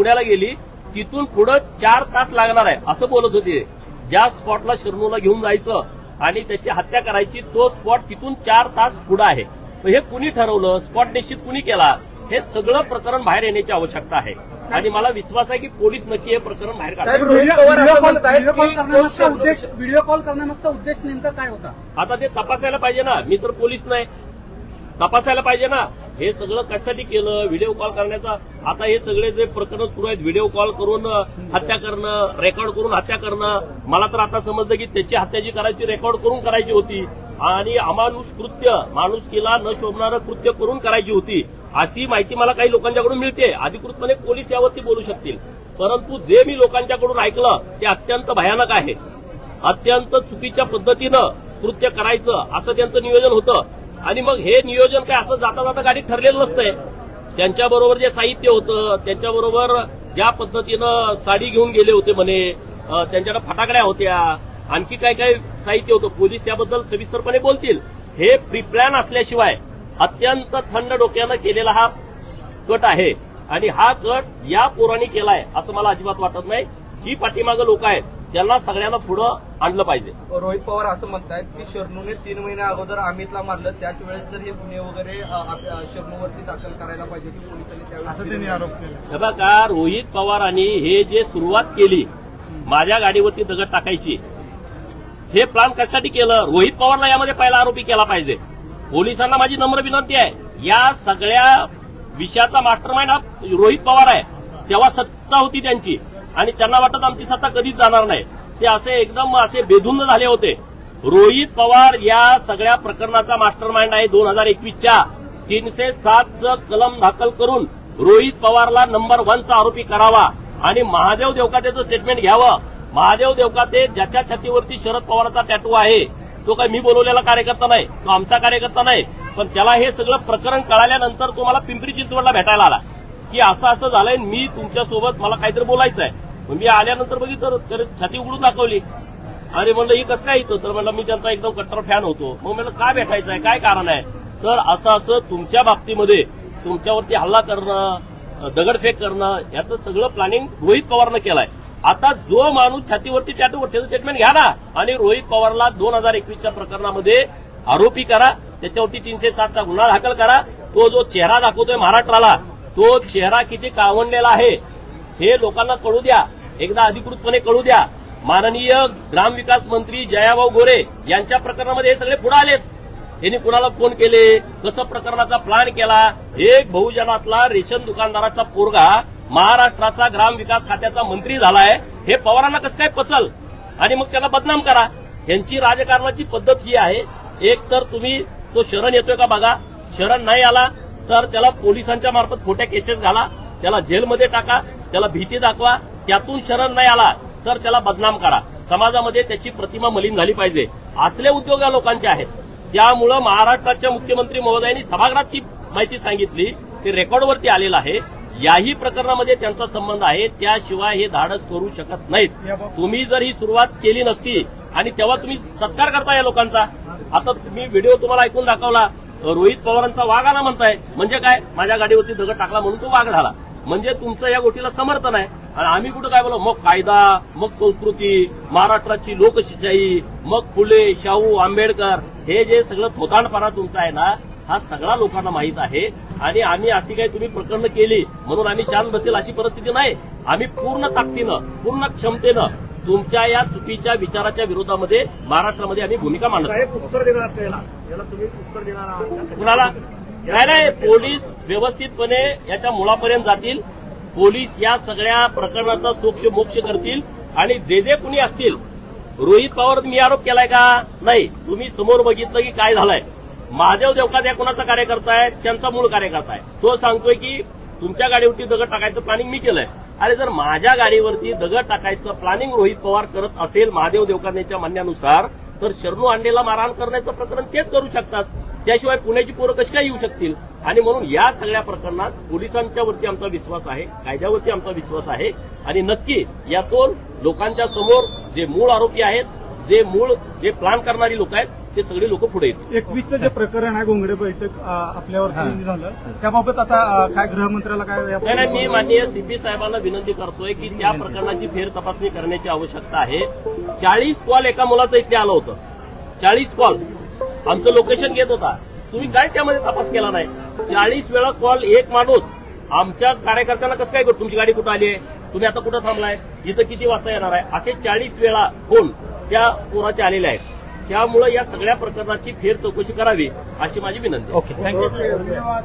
पुण्याला गेली तिथून पुढं चार तास लागणार आहे असं बोलत होते. ज्या स्पॉटला शरणूला घेऊन जायचं आणि त्याची हत्या करायची तो स्पॉट तिथून चार तास पुढं आहे. हे कुणी ठरवलं? स्पॉट निश्चित कुणी केला? हे सगळं प्रकरण बाहेर येण्याची आवश्यकता आहे. आणि मला विश्वास आहे की पोलीस नक्की हे प्रकरण बाहेर व्हिडिओ कॉल करण्यामागचा उद्देश नेमका काय होता? आता ते तपासायला पाहिजे ना. मी तर पोलीस नाही. तपासायला पाहिजे ना. हे सगळं कशासाठी केलं? व्हिडिओ कॉल करण्याचा? आता हे सगळे जे प्रकरण सुरू आहेत व्हिडिओ कॉल करून हत्या करणं रेकॉर्ड करून हत्या करणं मला तर आता समजलं की त्याची हत्या जी करायची रेकॉर्ड करून करायची होती. आणि अमानुष कृत्य माणूस केला न शोभणारं कृत्य करून करायची होती. अशी माहिती मला काही लोकांच्याकडून मिळते. अधिकृतपणे पोलीस यावरती बोलू शकतील. परंतु जे मी लोकांच्याकडून ऐकलं ते अत्यंत भयानक आहे. अत्यंत चुकीच्या पद्धतीनं कृत्य करायचं असं त्यांचं नियोजन होतं. आणि मग हे नियोजन काय असं जाता जाता गाडीत ठरलेलं नसतंय. त्यांच्याबरोबर जे साहित्य होतं त्यांच्याबरोबर ज्या पद्धतीनं साडी घेऊन गेले होते म्हणे त्यांच्याकडे फटाकड्या होत्या आणखी काय काय साहित्य होतं पोलीस त्याबद्दल सविस्तरपणे बोलतील. हे प्रिप्लॅन असल्याशिवाय अत्यंत थंड डोक्यानं केलेला हा कट आहे. आणि हा कट या पोरांनी केलाय असं मला अजिबात वाटत नाही. जी पाठीमागं लोक आहेत त्यांना सगळ्यांना पुढं आणलं पाहिजे. रोहित पवार असं म्हणतायत की शरणूने तीन महिन्या अगोदर अमितला मारलं त्याच वेळेस जर हे गुन्हे वगैरे शरणूवरती दाखल करायला पाहिजे की पोलिसांनी असं त्यांनी आरोप केला. बघा रोहित पवारांनी हे जे सुरुवात केली माझ्या गाडीवरती दगड टाकायची हे प्लान कशासाठी केलं? रोहित पवारला यामध्ये पहिला आरोपी केला पाहिजे. पोलिसांना माझी नम्र विनंती आहे या सगळ्या विषयाचा मास्टरमाइंड हा रोहित पवार आहे. तेव्हा सत्ता होती त्यांची. आणि त्यांना वाटत आमची सत्ता कधीच जाणार नाही. ते असे एकदम असे बेधुंद झाले होते. रोहित पवार या सगळ्या प्रकरणाचा मास्टर माइंड आहे दोन हजार एकवीसच्या. तीनशे सातचं कलम दाखल करून रोहित पवारला नंबर वनचा आरोपी करावा आणि महादेव देवकातेचं स्टेटमेंट घ्यावं. महादेव देवकाते ज्याच्या छातीवरती शरद पवारचा टॅटू आहे तो काही मी बोलवलेला कार्यकर्ता नाही तो आमचा कार्यकर्ता नाही पण त्याला हे सगळं प्रकरण कळाल्यानंतर तो मला पिंपरी चिंचवडला भेटायला आला. की असं असं झालंय मी तुमच्यासोबत मला काहीतरी बोलायचं आहे मग मी आल्यानंतर बघितलं तर छाती उघडून दाखवली. आणि म्हणलं हे कसं काय इथं? तर म्हणलं मी त्यांचा एकदम कट्टर फॅन होतो. मग म्हणलं काय भेटायचं आहे? काय कारण आहे? तर असं असं तुमच्या बाबतीमध्ये तुमच्यावरती हल्ला करणं दगडफेक करणं याचं सगळं प्लॅनिंग रोहित पवारनं केलंय. आता जो माणूस छातीवरती टॅटू त्याचं स्टेटमेंट घ्या ना. आणि रोहित पवारला दोन हजार एकवीसच्या प्रकरणामध्ये आरोपी करा. त्याच्यावरती तीनशे सातचा गुन्हा दाखल करा. तो जो चेहरा दाखवतोय महाराष्ट्राला तो चेहरा किती कावणलेला आहे हे लोकांना कळू द्या. एकदा अधिकृतपणे कळू द्या. माननीय ग्रामविकास मंत्री जयाभाऊ गोरे यांच्या प्रकरणामध्ये हे सगळे पुढे आलेत. यांनी कुणाला फोन केले? कसं प्रकरणाचा प्लॅन केला? एक बहुजनातला रेशन दुकानदाराचा पोरगा महाराष्ट्राचा ग्रामविकास खात्याचा मंत्री झालाय. हे पवारांना कसं काय पचल? आणि मग त्याला बदनाम करा. यांची राजकारणाची पद्धत ही आहे. एक तर तुम्ही तो शरण येतोय का बघा? शरण नाही आला तर त्याला पोलिसांच्या मार्फत खोट्या केसेस घाला. त्याला जेलमध्ये टाका. त्याला भीती दाखवा. त्यातून शरण नाही आला तर त्याला बदनाम करा. समाजामध्ये त्याची प्रतिमा मलिन झाली पाहिजे. असले उद्योग या लोकांचे आहेत. त्यामुळं महाराष्ट्राच्या मुख्यमंत्री महोदयांनी सभागृहात ती माहिती सांगितली ते रेकॉर्डवरती आलेलं आहे. याही प्रकरणामध्ये त्यांचा संबंध आहे. त्याशिवाय हे धाडस करू शकत नाहीत. तुम्ही जर ही सुरुवात केली नसती आणि तेव्हा तुम्ही सत्कार करता या लोकांचा. आता तुम्ही व्हिडिओ तुम्हाला ऐकून दाखवला रोहित पवारांचा वाघ आला म्हणताय. म्हणजे काय? माझ्या गाडीवरती दगड टाकला म्हणून तो वाघ झाला. म्हणजे तुमचं या गोष्टीला समर्थन आहे. आणि आम्ही कुठं काय बोलो? मग कायदा मग संस्कृती महाराष्ट्राची लोकशाही मग फुले शाहू आंबेडकर हे जे सगळं थोतांडपणा तुमचा आहे ना हा सगळा लोकांना माहीत आहे. आणि आम्ही अशी काही तुम्ही प्रकरणं केली म्हणून आम्ही शांत बसेल अशी परिस्थिती नाही. आम्ही पूर्ण ताकदीनं पूर्ण क्षमतेनं तुमच्या या चुकीच्या विचाराच्या विरोधामध्ये महाराष्ट्रामध्ये आम्ही भूमिका मांडत का? कुणाला? नाही नाही पोलीस व्यवस्थितपणे याच्या मुळापर्यंत जातील. पोलीस या सगळ्या प्रकरणाचा सोक्ष मोक्ष करतील. आणि जे जे कुणी असतील रोहित पवार मी आरोप केलाय का? नाही. तुम्ही समोर बघितलं की काय झालंय? महादेव देवकात या कोणाचा कार्यकर्ता आहे? त्यांचा मूळ कार्यकर्ता आहे. तो सांगतोय की तुमच्या गाडीवरती दगड टाकायचं प्लॅनिंग मी केलंय. अरे जर माझ्या गाडीवरती दगड टाकायचं प्लॅनिंग रोहित पवार करत असेल महादेव देवकानेच्या म्हणण्यानुसार तर शरणू अंडेला मारहाण करण्याचं प्रकरण तेच करू शकतात. त्याशिवाय पुण्याची पोरं कशी काय येऊ शकतील? आणि म्हणून या सगळ्या प्रकरणात पोलिसांच्या वरती आमचा विश्वास आहे कायद्यावरती आमचा विश्वास आहे. आणि नक्की यातून लोकांच्या समोर जे मूळ आरोपी आहेत जे मूळ जे प्लॅन करणारी लोक आहेत ते सगळे लोक पुढे येतील. एकवीसचं जे प्रकरण आहे घोंगडे बैठक झालं. त्याबाबत आता काय गृहमंत्र्याला काय नाही नाही मी माननीय सीपी साहेबांना विनंती करतोय की त्या प्रकरणाची फेर तपासणी करण्याची आवश्यकता आहे. चाळीस कॉल एका मुलाचं इथे आलं होतं. चाळीस कॉल. आमचं लोकेशन घेत होता. तुम्ही काय त्यामध्ये तपास केला नाही? चाळीस वेळा कॉल एक माणूस आमच्या कार्यकर्त्यांना कसं काय करतो तुमची गाडी कुठं आली आहे? तुम्ही आता कुठं थांबलाय? इथं किती वाजता येणार आहे? असे चाळीस वेळा फोन त्या पोराचे आलेले आहेत. त्यामुळे या सगळ्या प्रकरणाची फेर चौकशी करावी अशी माझी विनंती ओके थँक्यू धन्यवाद.